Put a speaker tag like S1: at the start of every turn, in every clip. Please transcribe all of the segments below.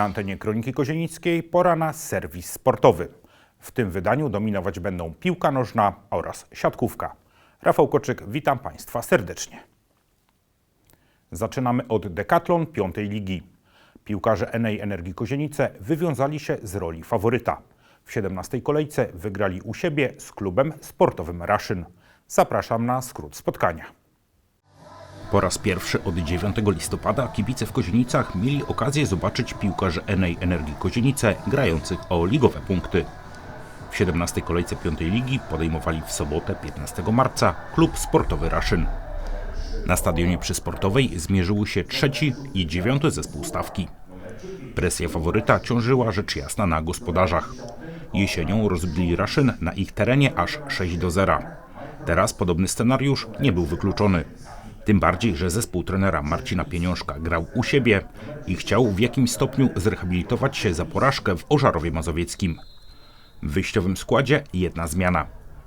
S1: Na antenie Kroniki Kozienickiej pora na serwis sportowy. W tym wydaniu dominować będą piłka nożna oraz siatkówka. Rafał Koczyk, witam Państwa serdecznie. Zaczynamy od Decathlon piątej ligi. Piłkarze Enej Energii Kozienice wywiązali się z roli faworyta. W 17 kolejce wygrali u siebie z klubem sportowym Raszyn. Zapraszam na skrót spotkania. Po raz pierwszy od 9 listopada kibice w Kozienicach mieli okazję zobaczyć piłkarzy Enej Energii Kozienice grających o ligowe punkty. W 17 kolejce piątej ligi podejmowali w sobotę 15 marca klub sportowy Raszyn. Na stadionie przysportowej zmierzyły się trzeci i dziewiąty zespół stawki. Presja faworyta ciążyła rzecz jasna na gospodarzach. Jesienią rozbili Raszyn na ich terenie aż 6 do 0. Teraz podobny scenariusz nie był wykluczony. Tym bardziej, że zespół trenera Marcina Pieniążka grał u siebie i chciał w jakimś stopniu zrehabilitować się za porażkę w Ożarowie Mazowieckim. W wyjściowym składzie jedna zmiana.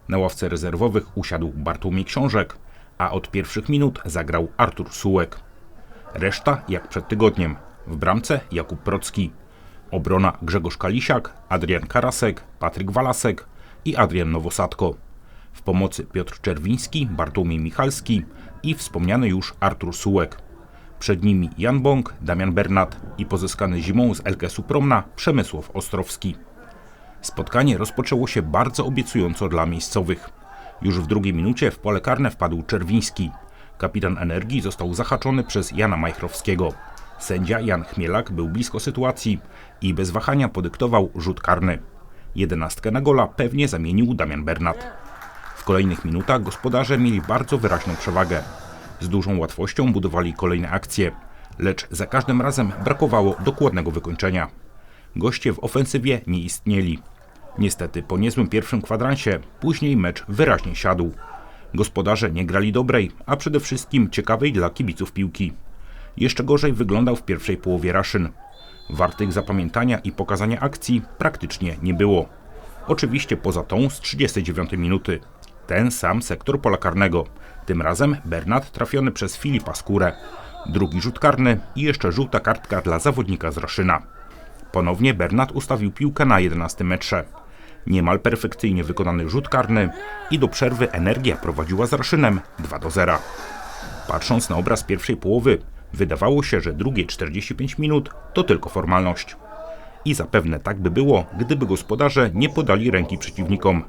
S1: Na ławce rezerwowych usiadł Bartłomiej Książek, a od pierwszych minut zagrał Artur Sułek. Reszta jak przed tygodniem. W bramce Jakub Procki. Obrona Grzegorz Kalisiak, Adrian Karasek, Patryk Walasek i Adrian Nowosadko. W pomocy Piotr Czerwiński, Bartłomiej Michalski i wspomniany już Artur Sułek. Przed nimi Jan Bąk, Damian Bernat i pozyskany zimą z LKS-u Promna Przemysław Ostrowski. Spotkanie rozpoczęło się bardzo obiecująco dla miejscowych. Już w drugiej minucie w pole karne wpadł Czerwiński. Kapitan Energii został zahaczony przez Jana Majchrowskiego. Sędzia Jan Chmielak był blisko sytuacji i bez wahania podyktował rzut karny. Jedenastkę na gola pewnie zamienił Damian Bernat. W kolejnych minutach gospodarze mieli bardzo wyraźną przewagę. Z dużą łatwością budowali kolejne akcje, lecz za każdym razem brakowało dokładnego wykończenia. Goście w ofensywie nie istnieli. Niestety po niezłym pierwszym kwadransie później mecz wyraźnie siadł. Gospodarze nie grali dobrej, a przede wszystkim ciekawej dla kibiców piłki. Jeszcze gorzej wyglądał w pierwszej połowie Raszyn. Wartych zapamiętania i pokazania akcji praktycznie nie było. Oczywiście poza tą z 39 minuty. Ten sam sektor pola karnego. Tym razem Bernat trafiony przez Filipa Skórę. Drugi rzut karny i jeszcze żółta kartka dla zawodnika z Raszyna. Ponownie Bernat ustawił piłkę na 11 metrze. Niemal perfekcyjnie wykonany rzut karny i do przerwy Energia prowadziła z Raszynem 2 do 0. Patrząc na obraz pierwszej połowy, wydawało się, że drugie 45 minut to tylko formalność. I zapewne tak by było, gdyby gospodarze nie podali ręki przeciwnikom.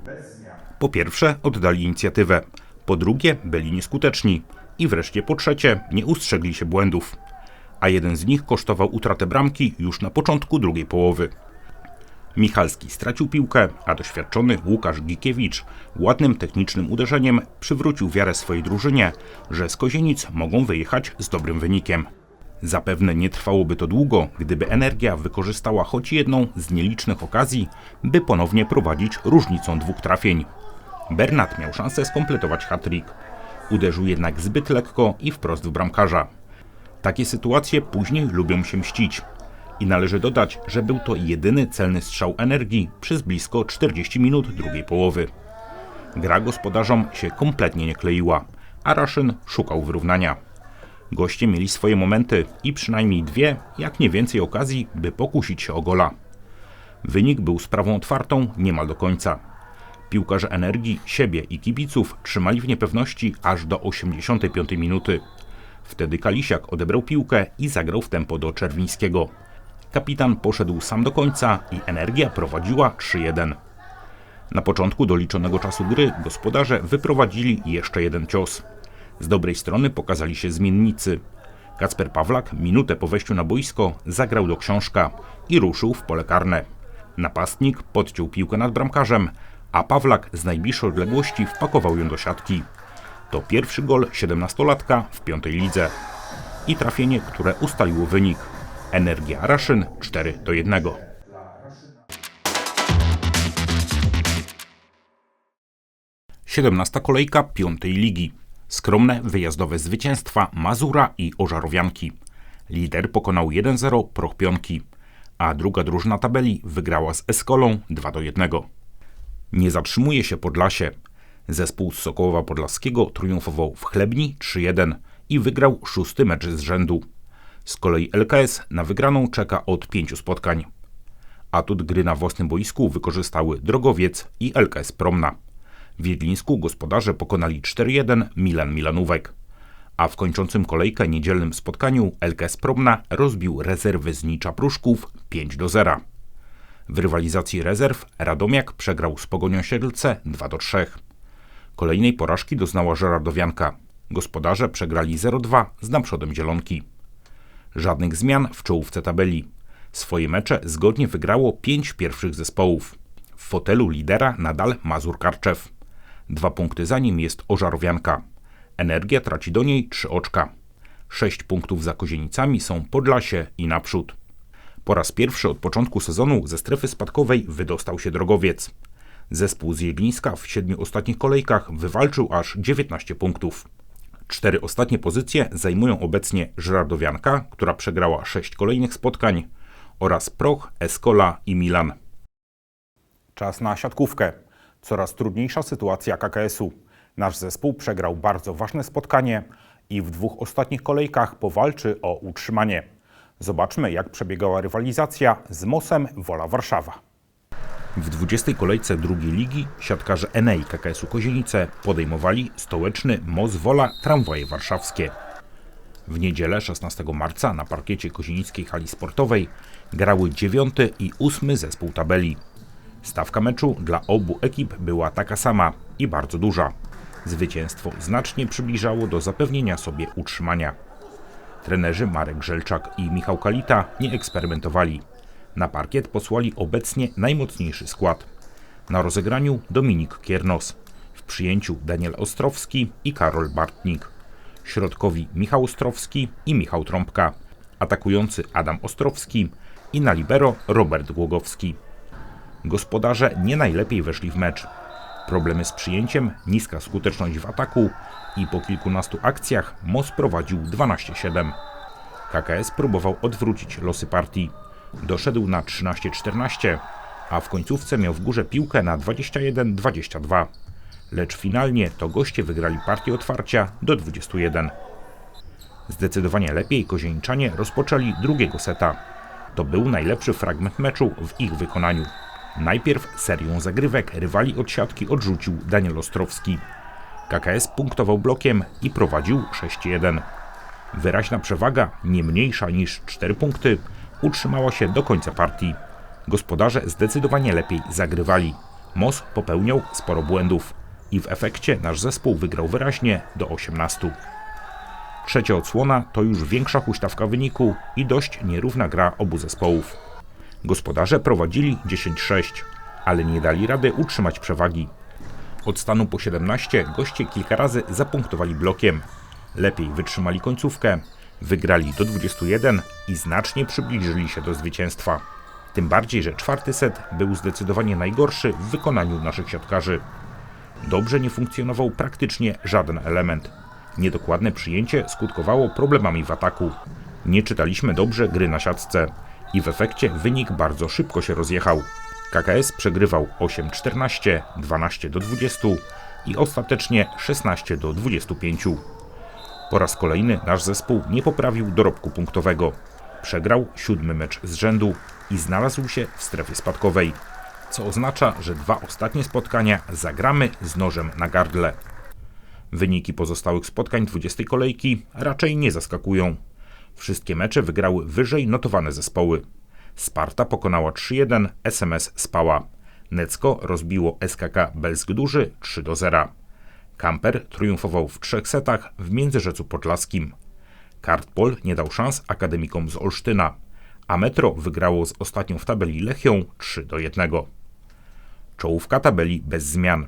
S1: Po pierwsze, oddali inicjatywę. Po drugie, byli nieskuteczni. I wreszcie po trzecie, nie ustrzegli się błędów. A jeden z nich kosztował utratę bramki już na początku drugiej połowy. Michalski stracił piłkę, a doświadczony Łukasz Gikiewicz ładnym technicznym uderzeniem przywrócił wiarę swojej drużynie, że z Kozienic mogą wyjechać z dobrym wynikiem. Zapewne nie trwałoby to długo, gdyby Energia wykorzystała choć jedną z nielicznych okazji, by ponownie prowadzić różnicą dwóch trafień. Bernat miał szansę skompletować hat-trick. Uderzył jednak zbyt lekko i wprost w bramkarza. Takie sytuacje później lubią się mścić. I należy dodać, że był to jedyny celny strzał energii przez blisko 40 minut drugiej połowy. Gra gospodarzom się kompletnie nie kleiła, a Raszyn szukał wyrównania. Goście mieli swoje momenty i przynajmniej dwie, jak nie więcej okazji, by pokusić się o gola. Wynik był sprawą otwartą niemal do końca. Piłkarze Energii, siebie i kibiców trzymali w niepewności aż do 85 minuty. Wtedy Kalisiak odebrał piłkę i zagrał w tempo do Czerwińskiego. Kapitan poszedł sam do końca i Energia prowadziła 3-1. Na początku doliczonego czasu gry gospodarze wyprowadzili jeszcze jeden cios. Z dobrej strony pokazali się zmiennicy. Kacper Pawlak minutę po wejściu na boisko zagrał do książka i ruszył w pole karne. Napastnik podciął piłkę nad bramkarzem, a Pawlak z najbliższej odległości wpakował ją do siatki. To pierwszy gol 17-latka w piątej lidze. I trafienie, które ustaliło wynik. Energia Raszyn 4 do 1. Siedemnasta kolejka piątej ligi. Skromne wyjazdowe zwycięstwa Mazura i Ożarowianki. Lider pokonał 1-0 Prochpionki, a druga drużyna tabeli wygrała z Eskolą 2 do 1. Nie zatrzymuje się Podlasie. Zespół z Sokołowa Podlaskiego triumfował w Chlebni 3-1 i wygrał szósty mecz z rzędu. Z kolei LKS na wygraną czeka od pięciu spotkań. Atut gry na własnym boisku wykorzystały Drogowiec i LKS Promna. W Jedlińsku gospodarze pokonali 4-1 Milan Milanówek. A w kończącym kolejkę niedzielnym spotkaniu LKS Promna rozbił rezerwy z Nicza Pruszków 5-0. W rywalizacji rezerw Radomiak przegrał z Pogonią Siedlce 2-3. Kolejnej porażki doznała Żeradowianka. Gospodarze przegrali 0-2 z naprzodem Zielonki. Żadnych zmian w czołówce tabeli. Swoje mecze zgodnie wygrało pięć pierwszych zespołów. W fotelu lidera nadal Mazur Karczew. Dwa punkty za nim jest Ożarowianka. Energia traci do niej trzy oczka. Sześć punktów za Kozienicami są Podlasie i naprzód. Po raz pierwszy od początku sezonu ze strefy spadkowej wydostał się Drogowiec. Zespół z Jedlińska w siedmiu ostatnich kolejkach wywalczył aż 19 punktów. Cztery ostatnie pozycje zajmują obecnie Żeradowianka, która przegrała sześć kolejnych spotkań, oraz Proch, Escola i Milan. Czas na siatkówkę. Coraz trudniejsza sytuacja KKS-u. Nasz zespół przegrał bardzo ważne spotkanie i w dwóch ostatnich kolejkach powalczy o utrzymanie. Zobaczmy, jak przebiegała rywalizacja z Mosem Wola Warszawa. W 20. kolejce drugiej ligi siatkarze Enei KKS-u Kozienice podejmowali stołeczny Mos Wola Tramwaje Warszawskie. W niedzielę 16 marca na parkiecie kozienickiej hali sportowej grały dziewiąty i ósmy zespół tabeli. Stawka meczu dla obu ekip była taka sama i bardzo duża. Zwycięstwo znacznie przybliżało do zapewnienia sobie utrzymania. Trenerzy Marek Żelczak i Michał Kalita nie eksperymentowali. Na parkiet posłali obecnie najmocniejszy skład. Na rozegraniu Dominik Kiernos, w przyjęciu Daniel Ostrowski i Karol Bartnik. Środkowi Michał Ostrowski i Michał Trąbka, atakujący Adam Ostrowski i na libero Robert Głogowski. Gospodarze nie najlepiej weszli w mecz. Problemy z przyjęciem, niska skuteczność w ataku i po kilkunastu akcjach MOS prowadził 12-7. KKS próbował odwrócić losy partii. Doszedł na 13-14, a w końcówce miał w górze piłkę na 21-22. Lecz finalnie to goście wygrali partię otwarcia do 21. Zdecydowanie lepiej kozieńczanie rozpoczęli drugiego seta. To był najlepszy fragment meczu w ich wykonaniu. Najpierw serią zagrywek rywali od siatki odrzucił Daniel Ostrowski. KKS punktował blokiem i prowadził 6-1. Wyraźna przewaga, nie mniejsza niż 4 punkty, utrzymała się do końca partii. Gospodarze zdecydowanie lepiej zagrywali. Mos popełniał sporo błędów i w efekcie nasz zespół wygrał wyraźnie do 18. Trzecia odsłona to już większa huśtawka wyniku i dość nierówna gra obu zespołów. Gospodarze prowadzili 10-6, ale nie dali rady utrzymać przewagi. Od stanu po 17 goście kilka razy zapunktowali blokiem. Lepiej wytrzymali końcówkę, wygrali do 21 i znacznie przybliżyli się do zwycięstwa. Tym bardziej, że czwarty set był zdecydowanie najgorszy w wykonaniu naszych siatkarzy. Dobrze nie funkcjonował praktycznie żaden element. Niedokładne przyjęcie skutkowało problemami w ataku. Nie czytaliśmy dobrze gry na siatce i w efekcie wynik bardzo szybko się rozjechał. KKS przegrywał 8-14, 12 do 20 i ostatecznie 16 do 25. Po raz kolejny nasz zespół nie poprawił dorobku punktowego. Przegrał siódmy mecz z rzędu i znalazł się w strefie spadkowej, co oznacza, że dwa ostatnie spotkania zagramy z nożem na gardle. Wyniki pozostałych spotkań 20 kolejki raczej nie zaskakują. Wszystkie mecze wygrały wyżej notowane zespoły. Sparta pokonała 3-1, SMS spała. Necko rozbiło SKK Belsk Duży 3-0. Kamper triumfował w trzech setach w Międzyrzecu Podlaskim. Kartpol nie dał szans akademikom z Olsztyna, a Metro wygrało z ostatnią w tabeli Lechią 3 1. Czołówka tabeli bez zmian.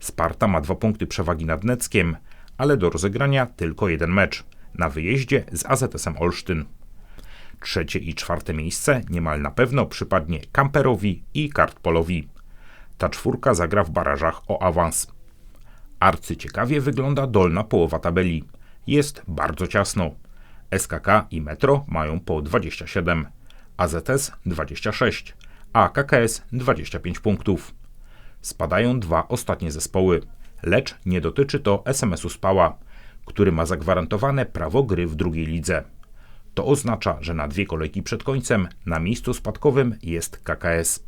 S1: Sparta ma dwa punkty przewagi nad Neckiem, ale do rozegrania tylko jeden mecz na wyjeździe z AZS-em Olsztyn. Trzecie i czwarte miejsce niemal na pewno przypadnie Kamperowi i Kartpolowi. Ta czwórka zagra w barażach o awans. Arcyciekawie wygląda dolna połowa tabeli. Jest bardzo ciasno. SKK i Metro mają po 27, AZS 26, a KKS 25 punktów. Spadają dwa ostatnie zespoły, lecz nie dotyczy to SMS-u Spała, który ma zagwarantowane prawo gry w drugiej lidze. To oznacza, że na dwie kolejki przed końcem na miejscu spadkowym jest KKS.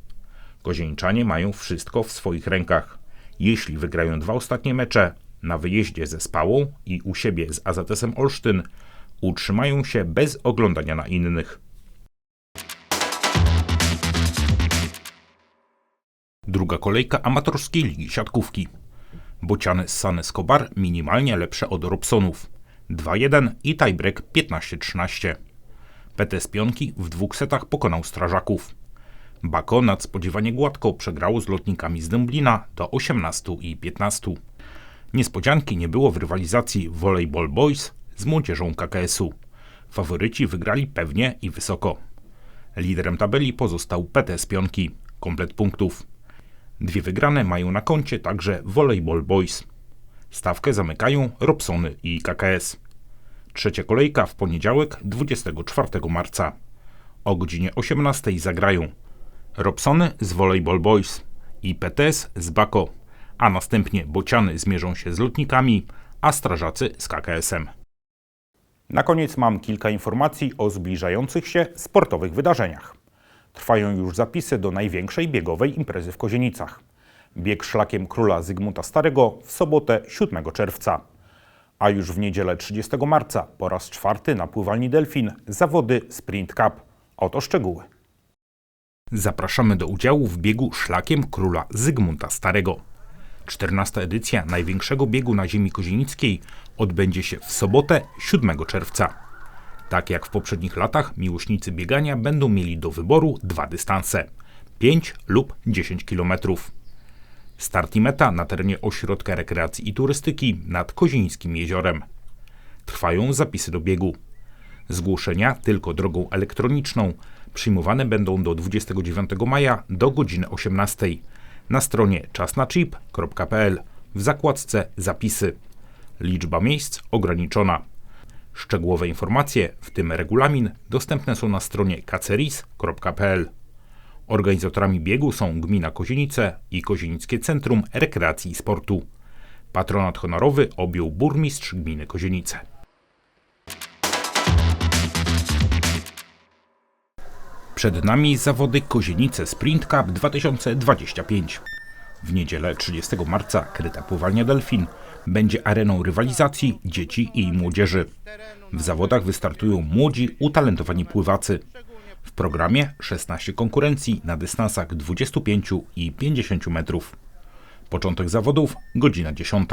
S1: Kozieniczanie mają wszystko w swoich rękach. Jeśli wygrają dwa ostatnie mecze, na wyjeździe ze Spałą i u siebie z AZS-em Olsztyn, utrzymają się bez oglądania na innych. Druga kolejka amatorskiej ligi siatkówki. Bociany z San Escobar minimalnie lepsze od Robsonów. 2-1 i tiebreak 15-13. PT z Pionki w dwóch setach pokonał Strażaków. Bako nadspodziewanie gładko przegrało z lotnikami z Dęblina do 18 i 15. Niespodzianki nie było w rywalizacji Volleyball Boys z młodzieżą KKS-u. Faworyci wygrali pewnie i wysoko. Liderem tabeli pozostał PT z Pionki, komplet punktów. Dwie wygrane mają na koncie także Volleyball Boys. Stawkę zamykają Robsony i KKS. Trzecia kolejka w poniedziałek 24 marca. O godzinie 18 zagrają Robsony z Volleyball Boys i PTS z Bako, a następnie Bociany zmierzą się z lotnikami, a strażacy z KKS-em. Na koniec mam kilka informacji o zbliżających się sportowych wydarzeniach. Trwają już zapisy do największej biegowej imprezy w Kozienicach. Bieg szlakiem króla Zygmunta Starego w sobotę 7 czerwca. A już w niedzielę 30 marca po raz czwarty na pływalni Delfin zawody Sprint Cup. Oto szczegóły. Zapraszamy do udziału w biegu szlakiem króla Zygmunta Starego. 14. edycja największego biegu na ziemi kozienickiej odbędzie się w sobotę 7 czerwca. Tak jak w poprzednich latach, miłośnicy biegania będą mieli do wyboru dwa dystanse 5 lub 10 km. Start i meta na terenie Ośrodka Rekreacji i Turystyki nad Kozińskim Jeziorem. Trwają zapisy do biegu. Zgłoszenia tylko drogą elektroniczną przyjmowane będą do 29 maja do godziny 18 na stronie czasnachip.pl w zakładce Zapisy. Liczba miejsc ograniczona. Szczegółowe informacje, w tym regulamin, dostępne są na stronie kaceris.pl. Organizatorami biegu są Gmina Kozienice i Kozienickie Centrum Rekreacji i Sportu. Patronat honorowy objął burmistrz gminy Kozienice. Przed nami zawody Kozienice Sprint Cup 2025. W niedzielę 30 marca kryta pływalnia Delfin będzie areną rywalizacji dzieci i młodzieży. W zawodach wystartują młodzi, utalentowani pływacy. W programie 16 konkurencji na dystansach 25 i 50 metrów. Początek zawodów godzina 10.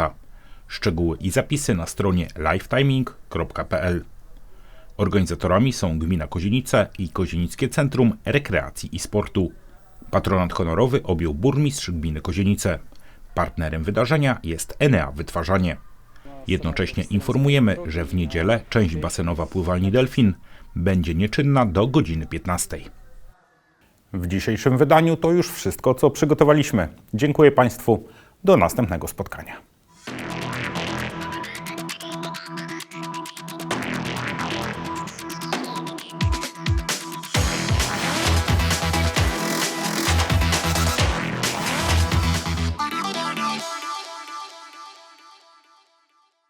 S1: Szczegóły i zapisy na stronie lifetiming.pl. Organizatorami są Gmina Kozienice i Kozienickie Centrum Rekreacji i Sportu. Patronat honorowy objął burmistrz gminy Kozienice. Partnerem wydarzenia jest Enea Wytwarzanie. Jednocześnie informujemy, że w niedzielę część basenowa pływalni Delfin będzie nieczynna do godziny 15. W dzisiejszym wydaniu to już wszystko, co przygotowaliśmy. Dziękuję Państwu. Do następnego spotkania.